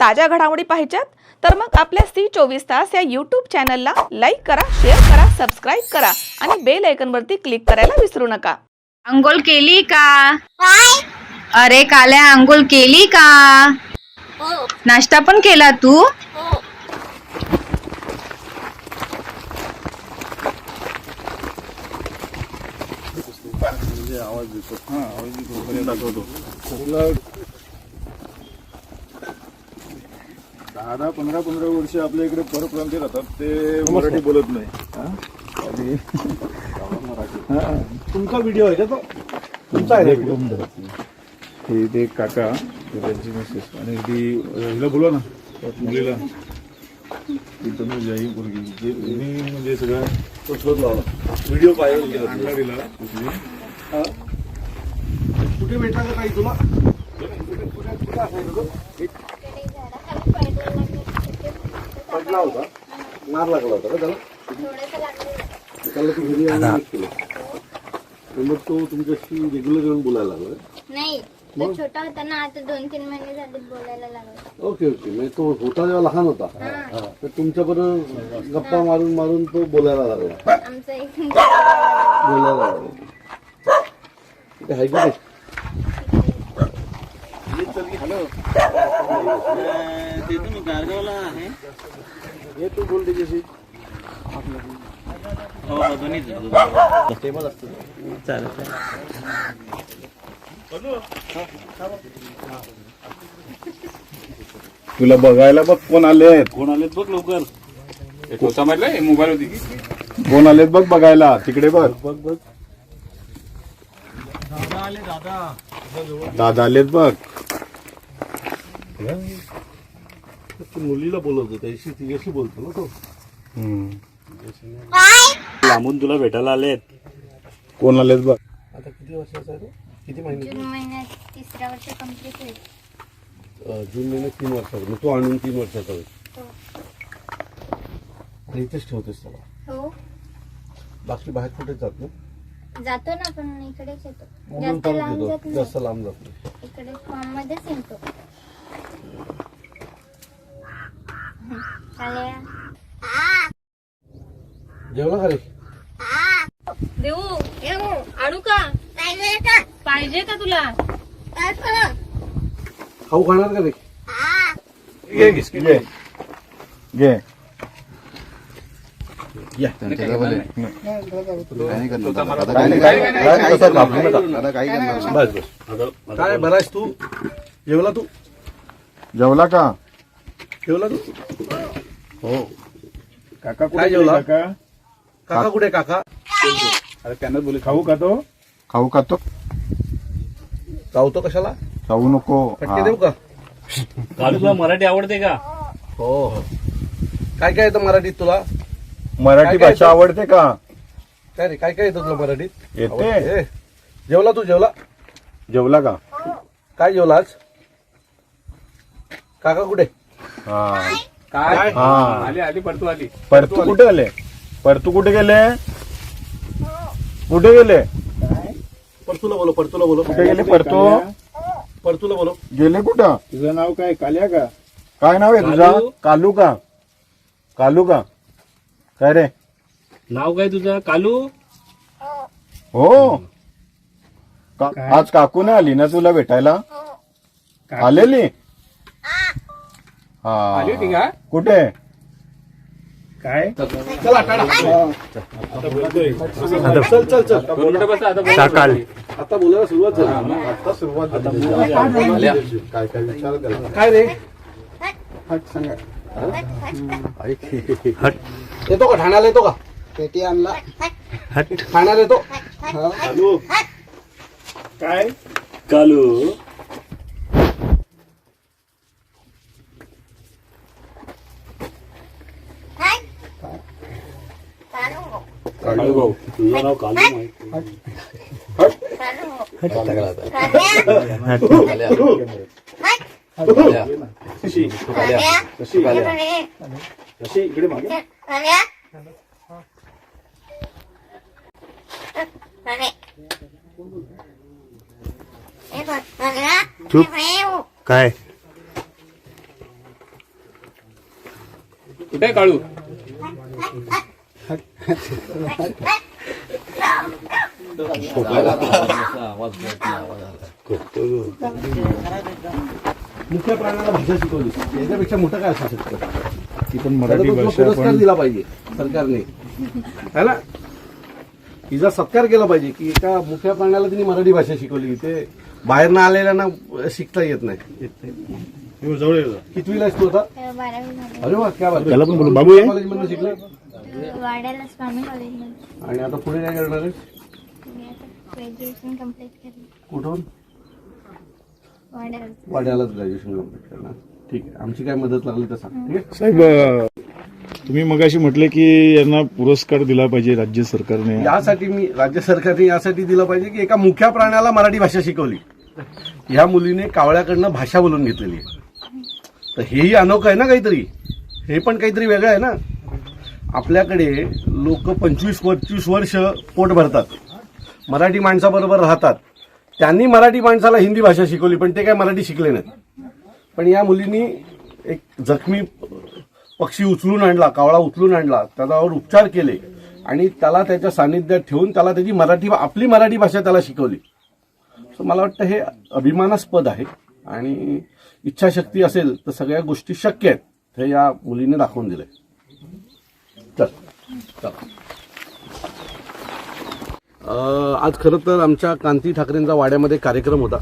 ताज्या घडामोडी पाहिजेत तर मग आपल्या सी चोवीस तास या यूट्यूब चॅनलला लाईक करा शेअर करा सबस्क्राईब करा आणि बेल आयकनवरती क्लिक करायला विसरू नका. अंघोळ केली का? अरे काल्या अंघोळ केली का? नाश्ता पण केला तू? दहा दहा पंधरा पंधरा वर्ष आपल्या इकडे परप्रांती राहतात ते मराठी बोलत नाही. हा? आणि हा, तुमचा व्हिडिओ आहे का तो? तुमचा आहे ना video? हे ते काका ते त्यांची मिसेस. आणि ती अ, हिला बोलवा ना मुलीला. ती तनुज ही मुलगी. जे तिने म्हणजे सगळं तो शोध लावला. व्हिडिओ पाहिजे अंगाडीला कुठे भेटला का काही तुला? कुठे कुठे कुठे असायचं तो? एक पडला होता. मार लागला होता का त्याला? त्याला तू घरी आणून mix केलं. तर मग तो तुमच्याशी रेग्युलर येऊन बोलायला लागला नाही तो छोटा होता ना आता दोन तीन महिने झाले बोलायला लागला. Okay okay. म्हणजे तो होता जेव्हा लहान होता. हा. तर तुमच्या बरोबर गप्पा मारून मारून तो बोलायला लागला. आमचं एक बोलायला लागला. ते आहे की नाही? हे तू बोल त्याच्याशी. तुला बघायला बघ कोण आलेत कोण आलेत बघ लवकर. मोबाईल होती कोण आलेत बघ बघायला. तिकडे बघ. बघ बघ दादा आलेत बघ. मुलीला बोलवतो त्याशी तिच्याशी बोलतो ना तो. लांबून तुला भेटायला आलेत. कोण आलेत बघ. आता किती वर्षाचा आहे तो? किती महिने? जून महिन्यात तिसऱ्या वर्ष कंप्लीट होईल. अं, जून महिन्यात तीन वर्षाचा. मग तो आणून तीन वर्षाचा होईल. हो. आणि इथेच ठेवतेस त्याला. हो. बाकी बाहेर कुठे जात ना जातो ना पण इकडेच येतो. म्हणून जास्त लांब जात येतो जास्त लांब जात नाही. नाही इकडे फॉर्म मध्येच येतो. जेवला का रे देऊ आणू का? पाहिजे का तुला? खाऊ खाणार का रे? घे घे काय बरायस तू? जेवला तू? जेवला का? जेवला तू? हो. काका काय जेवला? काका? काका कुठे काका? अरे त्यांना बोले. खाऊ का तो? खाऊ का तो? चावतो कशाला? खाऊ नको. फटके देऊ का? कालू तुला मराठी आवडते का? हो हो. काय काय येतं मराठीत तुला? मराठी काय काय भाषा येतं? आवडते का? काय रे काय काय येतं तुला मराठीत? येते. जेवला तू जेवला? जेवला का? काय जेवला आज? काका कुठे? हा. काय? हा. आली आली पडतू आली. परतू कुठे आले? परतू कुठे गेले? कुठे गेले? परतूला बोलो परतूला बोलो कुठे गेले परतू? परतूला बोलो गेले कुठं? तुझं नाव काय? काल्या का? काय नाव आहे तुझं? कालू? का? कालू का? काय रे? नाव काय तुझं? कालू? हो. का- आज काकू नाही आली ना तुला भेटायला? आलेली? हा. कुठे? काय? चला चल चल चल. सकाळ आता बोलायला सुरुवात झाली. आता सुरुवात झाली. काय काय विचार काय रे? येतो का? ठाण्याला येतो का? पेटी आणला. ठाण्याला येतो? चालू काय कालू. कालू भाऊ तुझं नाव कालू माहिती कशी इकडे मागे. चुप काय? कुठे काळू? मुख्य प्राण्याला भाषा शिकवली. याच्यापेक्षा मोठं काय असू शकतं? ती पण मराठी भाषा पुरस्कार पण दिला पाहिजे सरकारने. है ना? तिचा सत्कार केला पाहिजे की एका मुख्य प्राण्याला तिने मराठी भाषा शिकवली. ते बाहेर ना आलेल्यांना शिकता येत नाही. हे. कितवीला आहेस तू आता? अं, बारावी झाली अरे वा क्या बाबू आहे कॉलेजमधून शिकले? अं, वाड्याला स्वामी कॉलेजमध्ये आणि आता पुढे काय करणार आहेस? मी आता ग्रॅज्युएशन कंप्लीट केलं कुठून? वाड्याला वाड्यालाच ग्रॅज्युएशन कंप्लीट करणार. ठीक आहे. आमची काय मदत लागली तर सांग. ठीक आहे? साहेब अं, तुम्ही मगाशी म्हटले की यांना पुरस्कार दिला पाहिजे राज्य सरकारने. यासाठी मी राज्य सरकारने यासाठी दिलं पाहिजे की एका मुख्या प्राण्याला मराठी भाषा शिकवली. ह्या मुलीने कावळ्याकडनं भाषा बोलून घेतलेली आहे. तर हेही अनोखं आहे ना काहीतरी? हे पण काहीतरी वेगळं आहे ना? आपल्याकडे लोक पंचवीस पंचवीस वर्ष पोट भरतात. मराठी माणसाबरोबर राहतात. त्यांनी मराठी माणसाला हिंदी भाषा शिकवली पण ते काय मराठी शिकले नाहीत. पण या मुलींनी एक जखमी पक्षी उचलून आणला कावळा उचलून आणला त्याच्यावर उपचार केले आणि त्याला त्याच्या सानिध्यात ठेवून त्याला त्याची मराठी आपली मराठी भाषा त्याला शिकवली. सो मला वाटतं हे अभिमानास्पद आहे आणि इच्छाशक्ती असेल तर सगळ्या गोष्टी शक्य आहेत. हे या मुलीने दाखवून दिलं आहे आज खरं तर आमच्या कांती ठाकरेंचा वाड्यामध्ये कार्यक्रम होता.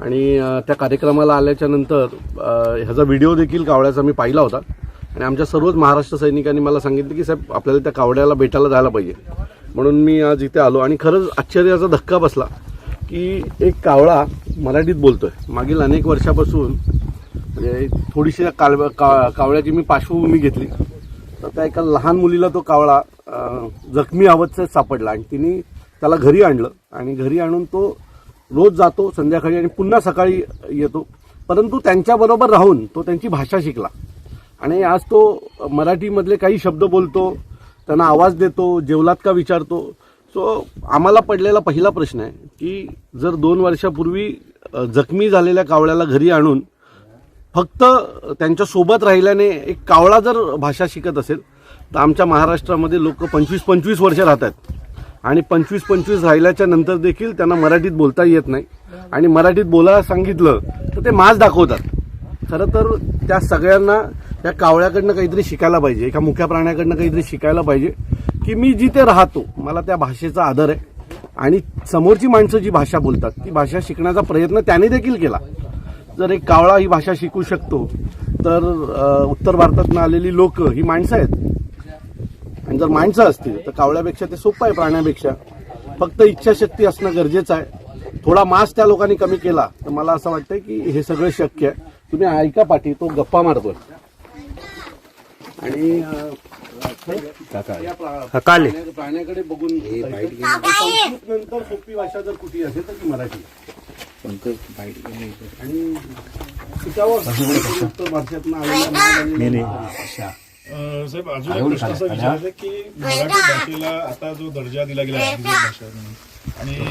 आणि त्या कार्यक्रमाला आल्याच्यानंतर ह्याचा व्हिडिओ देखील कावड्याचा मी पाहिला होता. आणि आमच्या सर्वच महाराष्ट्र सैनिकांनी मला सांगितलं की साहेब आपल्याला त्या कावड्याला भेटायला जायला पाहिजे. म्हणून मी आज इथे आलो आणि खरंच आश्चर्याचा धक्का बसला की एक कावळा मराठीत बोलतोय. मागील अनेक वर्षापासून म्हणजे थोडीशी त्या काल का कावळ्याची मी पार्श्वभूमी घेतली. तर त्या एका लहान मुलीला तो कावळा जखमी अवस्थेत सापडला आणि तिने त्याला घरी आणलं आणि घरी आणून तो रोज जातो संध्याकाळी आणि पुन्हा सकाळी येतो. परंतु त्यांच्याबरोबर राहून तो त्यांची भाषा शिकला. आणि आज तो मराठीमधले काही शब्द बोलतो त्यांना आवाज देतो जेवलात का विचारतो. सो आम्हाला पडलेला पहिला प्रश्न आहे की जर दोन वर्षापूर्वी जखमी झालेल्या कावळ्याला घरी आणून फक्त त्यांच्यासोबत राहिल्याने एक कावळा जर भाषा शिकत असेल तर आमच्या महाराष्ट्रामध्ये लोक पंचवीस पंचवीस वर्ष राहतात आणि पंचवीस पंचवीस राहिल्याच्या नंतर देखील त्यांना मराठीत बोलता येत नाही. आणि मराठीत बोलायला सांगितलं तर ते माज दाखवतात. खरं तर त्या सगळ्यांना त्या कावळ्याकडनं काहीतरी शिकायला पाहिजे एका मुख्या प्राण्याकडनं काहीतरी शिकायला पाहिजे की मी जिथे राहतो मला त्या भाषेचा आदर आहे. आणि समोरची माणसं जी भाषा बोलतात ती भाषा शिकण्याचा प्रयत्न त्याने देखील केला. जर एक कावळा ही भाषा शिकू शकतो तर उत्तर भारतातून आलेली लोक ही माणसं आहेत. आणि जर माणसं असतील तर कावळ्यापेक्षा ते सोपं आहे प्राण्यापेक्षा. फक्त इच्छाशक्ती असणं गरजेचं आहे. थोडा मास त्या लोकांनी कमी केला तर मला असं वाटतं की हे सगळं शक्य आहे. तुम्ही ऐका पाठी तो गप्पा मारतोय. आणि प्राण्याकडे बघून संस्कृत नंतर सोपी भाषा जर कुठली असेल तर ती मराठी. साहेब अजून एक प्रश्न असा विचारायचा की मराठी भाषेला आता जो दर्जा दिला गेला आहे अधिकृत भाषा म्हणून आणि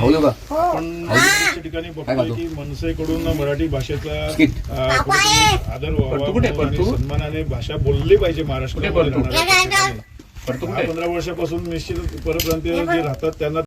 आपण बऱ्याचशा ठिकाणी बघतोय की मनसेकडून मराठी भाषेचा अं, कुठेतरी आदर व्हावा म्हणून आणि सन्मानाने भाषा बोलली पाहिजे महाराष्ट्रामध्ये राहणाऱ्या. दहा पंधरा वर्षापासून निश्चित परप्रांतीय जे राहतात त्यांना